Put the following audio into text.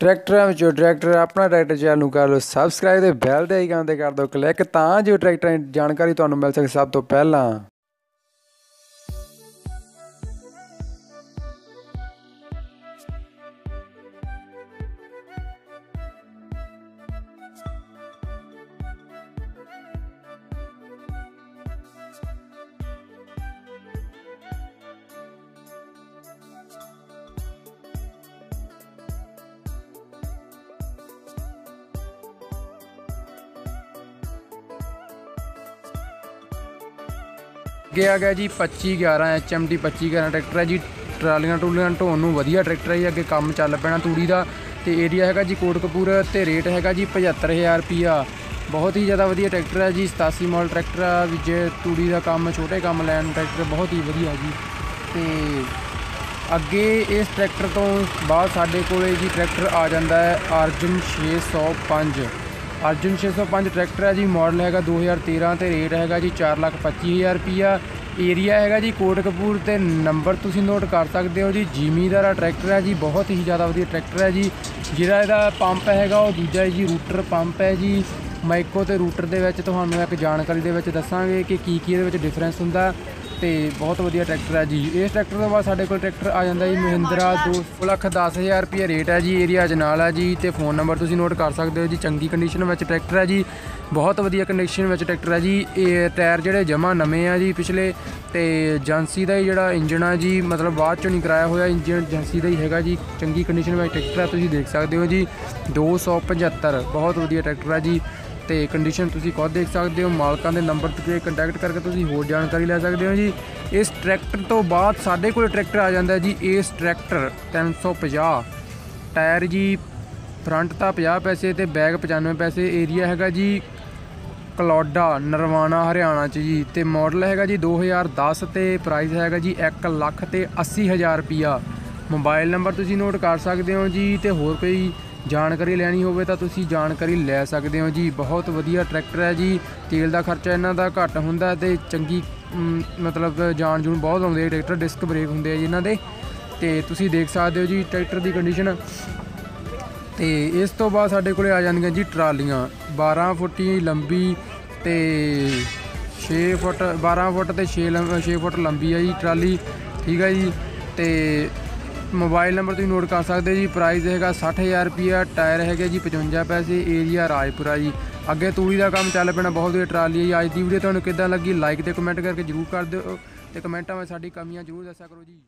ਟਰੈਕਟਰਾਂ ਵਿੱਚੋਂ ਟਰੈਕਟਰ ਆਪਣਾ ਟਰੈਕਟਰ ਚੈਨਲ ਨੂੰ ਕਰ ਲਓ ਸਬਸਕ੍ਰਾਈਬ ਤੇ ਬੈਲ ਦੇ ਆਈਕਨ ਤੇ ਕਰ ਦਿਓ ਕਲਿੱਕ ਤਾਂ ਜੋ ਟਰੈਕਟਰਾਂ ਦੀ ਜਾਣਕਾਰੀ ਤੁਹਾਨੂੰ ਮਿਲ ਸਕੇ ਸਭ ਤੋਂ ਪਹਿਲਾਂ। ਅੱਗੇ ਆ ਗਿਆ ਜੀ 2511 HMD 2511 ਟਰੈਕਟਰ ਹੈ ਜੀ। ਟਰਾਲੀਆਂ ਟੂਲੀਆਂ ਢੋਣ ਨੂੰ ਵਧੀਆ ਟਰੈਕਟਰ ਹੈ ਜੀ। ਅੱਗੇ ਕੰਮ ਚੱਲ ਪੈਣਾ ਤੂੜੀ ਦਾ। ਤੇ ਏਰੀਆ ਹੈਗਾ ਜੀ ਕੋਟਕਪੂਰ ਤੇ ਰੇਟ ਹੈਗਾ ਜੀ 75000 ਰੁਪਿਆ ਬਹੁਤ ਹੀ ਜ਼ਿਆਦਾ ਵਧੀਆ ਟਰੈਕਟਰ ਹੈ ਜੀ 87 ਮਾਡਲ ਟਰੈਕਟਰ ਆ, ਵੀ ਜੇ ਤੂੜੀ ਦਾ ਕੰਮ, ਛੋਟੇ ਕੰਮ ਲੈਣ ਨੂੰ ਟਰੈਕਟਰ ਬਹੁਤ ਹੀ ਵਧੀਆ ਜੀ। ਤੇ ਅੱਗੇ ਇਸ ਟਰੈਕਟਰ ਤੋਂ ਬਾਅਦ ਸਾਡੇ ਕੋਲੇ ਜੀ ਟਰੈਕਟਰ ਆ ਜਾਂਦਾ ਹੈ ਅਰਜਨ 605 ਅਰਜਨ 605 ਟਰੈਕਟਰ ਹੈ ਜੀ, ਮਾਡਲ ਹੈਗਾ 2013 ਤੇ ਰੇਟ ਹੈਗਾ ਜੀ 425000 ਰੁਪਿਆ ਏਰੀਆ ਹੈਗਾ ਜੀ ਕੋਟਕਪੂਰ ਤੇ ਨੰਬਰ ਤੁਸੀਂ ਨੋਟ ਕਰ ਸਕਦੇ ਹੋ ਜੀ ਜ਼ਿਮੀਦਾਰਾ ਟਰੈਕਟਰ ਹੈ ਜੀ, ਬਹੁਤ ਹੀ ਜ਼ਿਆਦਾ ਵਧੀਆ ਟਰੈਕਟਰ ਹੈ ਜੀ। ਜਿਹੜਾ ਇਹਦਾ ਪੰਪ ਹੈਗਾ, ਉਹ ਦੂਜਾ ਜੀ ਰੂਟਰ ਪੰਪ ਹੈ ਜੀ। ਮਾਈਕੋ ਤੇ ਰੂਟਰ ਦੇ ਵਿੱਚ ਤੁਹਾਨੂੰ ਇੱਕ ਜਾਣਕਾਰੀ ਦੇ ਵਿੱਚ ਦੱਸਾਂਗੇ ਕਿ ਕੀ ਕੀ ਇਹਦੇ ਵਿੱਚ ਡਿਫਰੈਂਸ ਹੁੰਦਾ। ਤੇ ਬਹੁਤ ਵਧੀਆ ਟਰੈਕਟਰ ਹੈ ਜੀ। ਇਸ ਟਰੈਕਟਰ ਤੋਂ ਬਾਅਦ ਸਾਡੇ ਕੋਲ ਟਰੈਕਟਰ ਆ ਜਾਂਦਾ ਜੀ ਮਹਿੰਦਰਾ 2 ਲੱਖ 10000 ਰੁਪਏ ਰੇਟ ਹੈ ਜੀ ਏਰੀਆ ਅਜਨਾਲ ਹੈ ਜੀ ਤੇ ਫੋਨ ਨੰਬਰ ਤੁਸੀਂ ਨੋਟ ਕਰ ਸਕਦੇ ਹੋ ਜੀ, ਚੰਗੀ ਕੰਡੀਸ਼ਨ ਵਿੱਚ ਟਰੈਕਟਰ ਹੈ ਜੀ। ਬਹੁਤ ਵਧੀਆ ਕੰਡੀਸ਼ਨ ਵਿੱਚ ਟਰੈਕਟਰ ਹੈ ਜੀ। ਇਹ ਟਾਇਰ ਜਿਹੜੇ ਜਮਾ ਨਵੇਂ ਆ ਜੀ ਪਿਛਲੇ ਤੇ ਏਜੰਸੀ ਦਾ ਹੀ ਜਿਹੜਾ ਇੰਜਨ ਆ ਜੀ, ਮਤਲਬ ਬਾਅਦ ਚੋਂ ਨਹੀਂ ਕਰਾਇਆ ਹੋਇਆ ਇੰਜਨ ਏਜੰਸੀ ਦਾ ਹੀ ਹੈਗਾ ਜੀ। ਚੰਗੀ ਕੰਡੀਸ਼ਨ ਵਿੱਚ ਟਰੈਕਟਰ ਹੈ ਤੁਸੀਂ ਦੇਖ ਸਕਦੇ ਹੋ ਜੀ। 275 ਬਹੁਤ ਵਧੀਆ ਟਰੈਕਟਰ ਹੈ ਜੀ। ਤੇ ਕੰਡੀਸ਼ਨ ਤੁਸੀਂ ਖੁਦ ਦੇਖ ਸਕਦੇ ਹੋ। ਮਾਲਕਾਂ ਦੇ ਨੰਬਰ ਤੇ ਕੰਟੈਕਟ ਕਰਕੇ ਤੁਸੀਂ ਹੋਰ ਜਾਣਕਾਰੀ ਲੈ ਸਕਦੇ ਹੋ ਜੀ। ਇਸ ਟਰੈਕਟਰ ਤੋਂ ਬਾਅਦ ਸਾਡੇ ਕੋਲ ਟਰੈਕਟਰ ਆ ਜਾਂਦਾ ਜੀ। ਇਸ ਟਰੈਕਟਰ 350 ਟਾਇਰ ਜੀ ਫਰੰਟ ਤਾਂ 50 ਪੈਸੇ ਤੇ ਬੈਕ 95 ਪੈਸੇ ਏਰੀਆ ਹੈਗਾ ਜੀ। ਕਲੌਡਾ, ਨਰਵਾਣਾ, ਹਰਿਆਣਾ ਚ ਜੀ। ਤੇ ਮਾਡਲ ਹੈਗਾ ਜੀ 2010 ਤੇ ਪ੍ਰਾਈਸ ਹੈਗਾ ਜੀ 1 ਲੱਖ ਤੇ 80000 ਰੁਪਿਆ ਮੋਬਾਈਲ ਨੰਬਰ ਤੁਸੀਂ ਨੋਟ ਕਰ ਸਕਦੇ ਹੋ ਜੀ। ਤੇ ਹੋਰ ਕੋਈ ਜਾਣਕਾਰੀ ਲੈਣੀ ਹੋਵੇ ਤਾਂ ਤੁਸੀਂ ਜਾਣਕਾਰੀ ਲੈ ਸਕਦੇ ਹੋ ਜੀ। ਬਹੁਤ ਵਧੀਆ ਟਰੈਕਟਰ ਹੈ ਜੀ। ਤੇਲ ਦਾ ਖਰਚਾ ਇਹਨਾਂ ਦਾ ਘੱਟ ਹੁੰਦਾ ਤੇ ਚੰਗੀ ਮਤਲਬ ਜਾਨ ਜੂਨ ਬਹੁਤ ਆਉਂਦੇ ਟਰੈਕਟਰ ਡਿਸਕ ਬ੍ਰੇਕ ਹੁੰਦੇ ਆ ਜੀ ਇਹਨਾਂ ਦੇ। ਤੇ ਤੁਸੀਂ ਦੇਖ ਸਕਦੇ ਹੋ ਜੀ ਟਰੈਕਟਰ ਦੀ ਕੰਡੀਸ਼ਨ। ਤੇ ਇਸ ਤੋਂ ਬਾਅਦ ਸਾਡੇ ਕੋਲੇ ਆ ਜਾਂਦੀਆਂ ਜੀ ਟਰਾਲੀਆਂ। 12 ਫੁੱਟੀ ਲੰਬੀ ਤੇ 6 ਫੁੱਟ 12 ਫੁੱਟ ਤੇ 6 6 ਫੁੱਟ ਲੰਬੀ ਹੈ ਜੀ ਟਰਾਲੀ। ਠੀਕ ਹੈ ਜੀ। ਤੇ ਮੋਬਾਈਲ ਨੰਬਰ ਤੁਸੀਂ ਨੋਟ ਕਰ ਸਕਦੇ ਜੀ। ਪ੍ਰਾਈਸ ਹੈਗਾ 60000 ਰੁਪਿਆ ਟਾਇਰ ਹੈਗਾ ਜੀ 55 ਪੈਸੇ ਏਰੀਆ ਰਾਜਪੁਰਾ ਜੀ। ਅੱਗੇ ਤੂੜੀ ਦਾ ਕੰਮ ਚੱਲ ਪੈਣਾ, ਬਹੁਤ ਵਧੀਆ ਟਰਾਲੀ ਹੈ ਜੀ। ਅੱਜ ਦੀ ਵੀਡੀਓ ਤੁਹਾਨੂੰ ਕਿੱਦਾਂ ਲੱਗੀ ਲਾਈਕ ਤੇ ਕਮੈਂਟ ਕਰਕੇ ਜਰੂਰ ਕਰ ਦਿਓ ਤੇ ਕਮੈਂਟਾਂ ਵਿੱਚ ਸਾਡੀ ਕਮੀਆਂ ਜਰੂਰ ਦੱਸਿਆ ਕਰੋ ਜੀ।